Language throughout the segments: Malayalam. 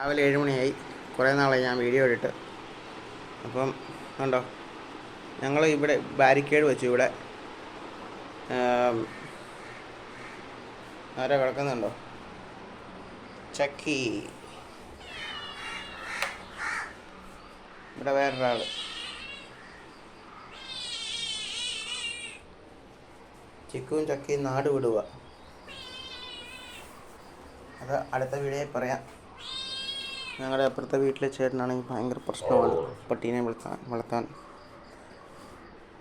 രാവിലെ ഏഴ് മണിയായി. കുറേ നാളായി ഞാൻ വീഡിയോ ഇട്ടിട്ട്. അപ്പം കണ്ടോ ഞങ്ങൾ ഇവിടെ ബാരിക്കേഡ് വെച്ചു ഇവിടെ. ആരാ കിടക്കുന്നുണ്ടോ? ചക്കി. ഇവിടെ വേറൊരാൾ ചിക്കുവും ചക്കിയും നാട് വിടുക. അത് അടുത്ത വീഡിയോയിൽ പറയാം. ഞങ്ങളുടെ അപ്പുറത്തെ വീട്ടിലെ ചേട്ടനാണെങ്കിൽ ഭയങ്കര പ്രശ്നമാണ്. പട്ടീനെ വളർത്താൻ വളർത്താൻ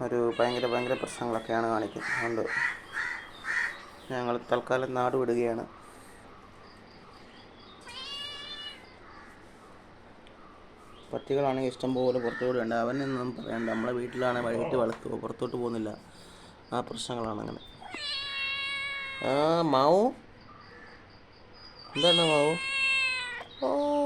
ഒരു ഭയങ്കര ഭയങ്കര പ്രശ്നങ്ങളൊക്കെയാണ് കാണിക്കുന്നത്. അതുകൊണ്ട് ഞങ്ങൾ തൽക്കാലം നാട് വിടുകയാണ്. പട്ടികളാണെങ്കിൽ ഇഷ്ടംപോലെ പുറത്തോട്ട് ഉണ്ട് അവനൊന്നും പറയണ്ട. നമ്മളെ വീട്ടിലാണ് വൈകിട്ട് വളർത്തുക. പുറത്തോട്ട് പോകുന്നില്ല. ആ പ്രശ്നങ്ങളാണ് അങ്ങനെ. ആ മാവു? എന്താണ് മാവു? ഓ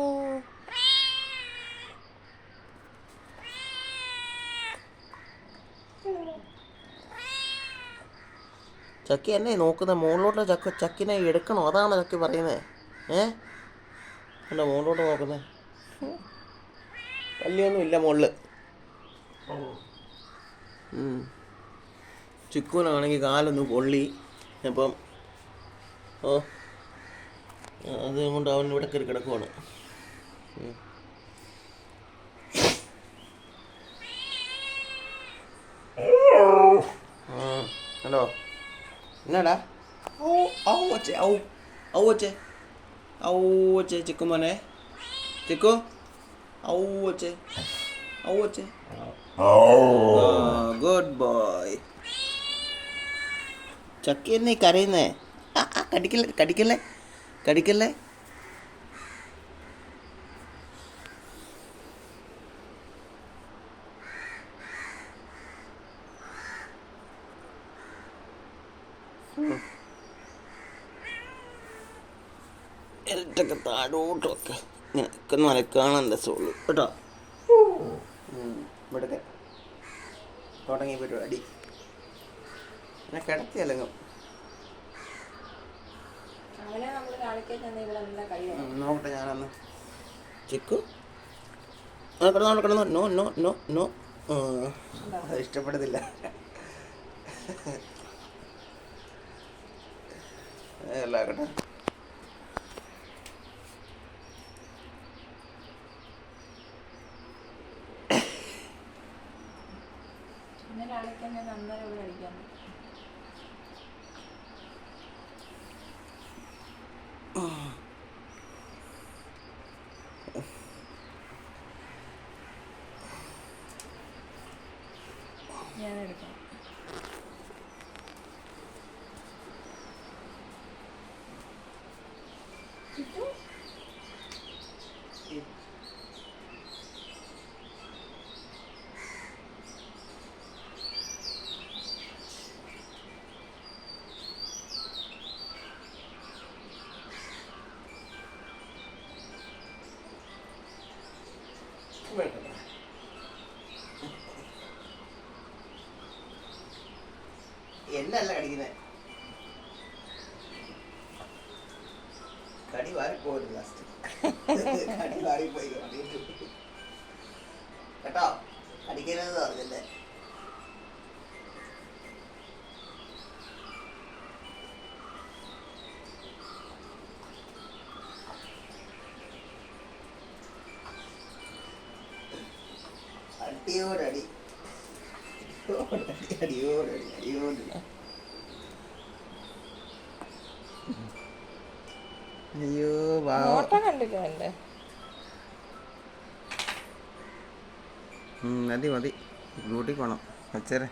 ചക്കി എന്നെ നോക്കുന്നത് മുകളിലോട്ട് ചക്ക ചക്കിനെ എടുക്കണോ? അതാണ് ചക്കി പറയുന്നത് ഏ? അല്ല മുകളിലോട്ട് നോക്കുന്നത് വലിയൊന്നും ഇല്ല മുകളിൽ ചിക്കൂനാണെങ്കിൽ കാലൊന്ന് പൊള്ളി. അപ്പം ഓ അതുകൊണ്ട് അവൻ ഇവിടെ കയറി കിടക്കുവാണ്. ഹലോ. എന്നാടാ ഔ ഔ വച്ചേ ഔ ഔ വച്ചേ ഔ വച്ചേ ചിക്കു മോനെ. ചിക്കു? ഔ വച്ചേ ഔ വച്ചേ ഗുഡ് ബോയ്. ചക്കി എന്നീ കരയുന്നേ. കടിക്കല്ലേ കടിക്കല്ലേ കടിക്കല്ലേ? ഇരട്ടൊക്കെ താഴോട്ടൊക്കെ ഇങ്ങനെ ഒക്കെ നനക്കാണ് സോൾ. കേട്ടോ? ഇവിടുത്തെ തുടങ്ങി പരിപാടി. എന്നെ ഉം, നോക്കട്ടെ ഞാനന്ന് ചിക്കു. കിടന്നോ കിടന്നോ. No no no no. ഇഷ്ടപ്പെടുന്നില്ല. അല്ല കേട്ടോ പിന്നെ കാണിക്കാൻ ഞാൻ അന്നേരം ഇവിടെ കഴിക്കാൻ ഞാൻ എടുക്കാം കടി വാരിപ്പോയിരുന്നു ലാസ്റ്റ് കടി വാരിപ്പോയി കേട്ടോ? കടിക്കരുത് പറഞ്ഞല്ലേ? അടിയോടടി അടിയോടടി അടിയോടടി. അയ്യോ കണ്ടില്ല മതി മതി. ഡ്യൂട്ടിക്ക് പോകണം വെച്ചേരെ